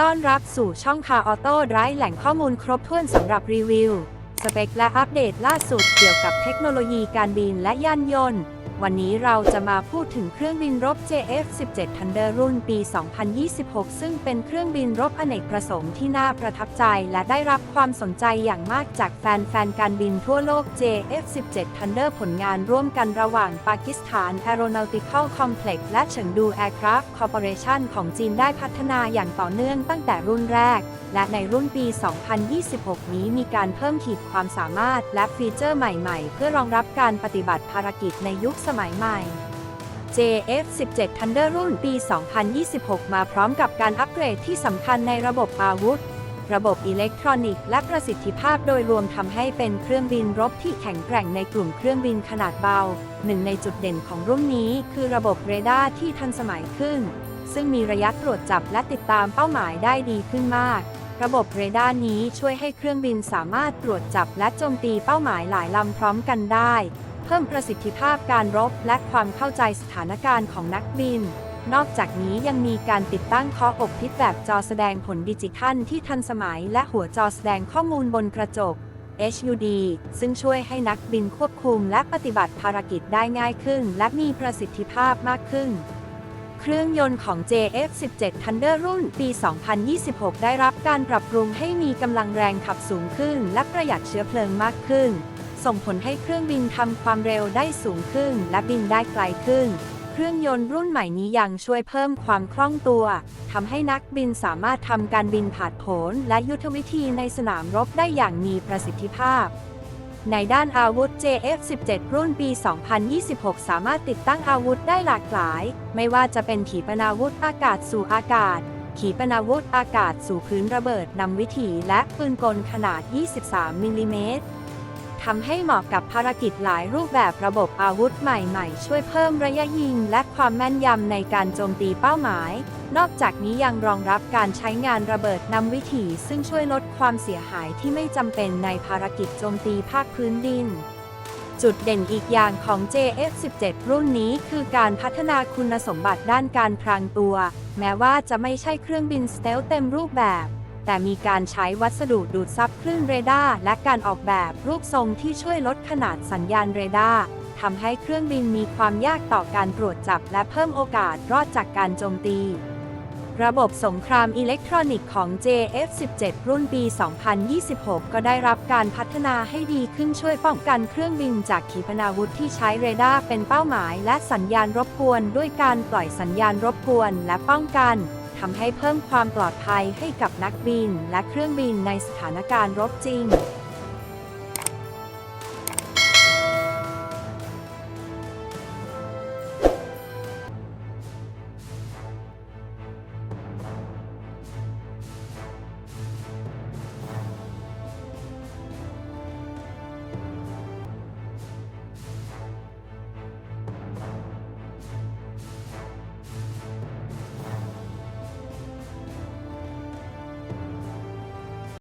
ต้อนรับสู่ช่องคาออโต้ไร้แหล่งข้อมูลครบถ้วนสำหรับรีวิว สเปคและอัปเดตล่าสุดเกี่ยวกับเทคโนโลยีการบินและยานยนต์ วันนี้เราจะมาพูดถึงเครื่องบินรบ JF-17 Thunder รุ่นปี 2026 ซึ่งเป็นเครื่องบินรบอเนกประสงค์ที่น่าประทับใจและได้รับความสนใจอย่างมากจากแฟนๆ การบินทั่วโลก JF-17 Thunder ผลงานร่วมกันระหว่างปากีสถาน Aeronautical Complex และเฉิงดู Aircraft Corporation ของจีนได้พัฒนาอย่างต่อเนื่องตั้งแต่รุ่นแรก และในรุ่นปี 2026 นี้มีการเพิ่มขีดความสามารถและฟีเจอร์ใหม่ ๆ เพื่อรองรับการปฏิบัติภารกิจในยุคสมัยใหม่ JF-17 Thunder รุ่นปี 2026 มาพร้อมกับการอัปเกรดที่สำคัญในระบบอาวุธ ระบบอิเล็กทรอนิกส์และประสิทธิภาพโดยรวมทำให้เป็นเครื่องบินรบที่แข็งแกร่งในกลุ่มเครื่องบินขนาดเบา หนึ่งในจุดเด่นของรุ่นนี้คือระบบเรดาร์ที่ทันสมัยขึ้น ซึ่งมีระยะตรวจจับและติดตามเป้าหมายได้ดีขึ้นมาก ระบบเรดาร์นี้ช่วยให้เครื่องบินสามารถตรวจจับและโจมตีเป้าหมายหลายลำพร้อมกันได้ พิ่มประสิทธิภาพการรบและความเข้าใจสถานการณ์ของนักบิน นอกจากนี้ยังมีการติดตั้งคาะอกพิษแบบจอแสดงผลดิจิทัลที่ทันสมัย และหัวจอแสดงข้อมูลบนกระจก HUD ซึ่งช่วยให้นักบินควบคุมและปฏิบัติภารกิจได้ง่ายขึ้น และมีประสิทธิภาพมากขึ้น เครื่องยนต์ของ JF17 Thunder รุ่นปี 2026 ได้รับการปรับปรุงให้มีกำลังแรงขับสูงขึ้น และประหยัดเชื้อเพลิงมากขึ้น ส่งผลให้เครื่องบินทำความเร็วได้สูงขึ้น และบินได้ไกลขึ้น เครื่องยนต์รุ่นใหม่นี้ยังช่วยเพิ่มความคล่องตัวทำให้นักบินสามารถทำการบินผาดโผนและยุทธวิธีในสนามรบได้อย่างมีประสิทธิภาพในด้านอาวุธ JF17 รุ่นปี 2026 สามารถติดตั้งอาวุธได้หลากหลาย ไม่ว่าจะเป็นขีปนาวุธอากาศสู่อากาศ ขีปนาวุธอากาศสู่พื้นระเบิดนำวิถีและปืนกลขนาด 23 มิลลิเมตร ทำให้เหมาะกับภารกิจหลายรูปแบบระบบอาวุธใหม่ๆ ช่วยเพิ่มระยะยิงและความแม่นยำในการโจมตีเป้าหมาย นอกจากนี้ยังรองรับการใช้งานระเบิดนำวิถี ซึ่งช่วยลดความเสียหายที่ไม่จำเป็นในภารกิจโจมตีภาคพื้นดินจุดเด่นอีกอย่างของ JF17 รุ่นนี้คือการพัฒนาคุณสมบัติด้านการพรางตัว แม้ว่าจะไม่ใช่เครื่องบินสเตลเต็มรูปแบบ แต่มีการใช้วัสดุดูดซับคลื่นเรดาร์และการออกแบบรูปทรงที่ช่วยลดขนาดสัญญาณเรดาร์ทำให้เครื่องบินมีความยากต่อการตรวจจับและเพิ่มโอกาสรอดจากการโจมตี ระบบสงครามอิเล็กทรอนิกส์ของ JF17 รุ่นปี 2026 ก็ได้รับการพัฒนาให้ดีขึ้นช่วยป้องกันเครื่องบินจากขีปนาวุธที่ใช้เรดาร์เป็นเป้าหมาย และสัญญาณรบกวน ด้วยการปล่อยสัญญาณรบกวนและป้องกัน ทำให้เพิ่มความปลอดภัยให้กับนักบินและเครื่องบินในสถานการณ์รบจริง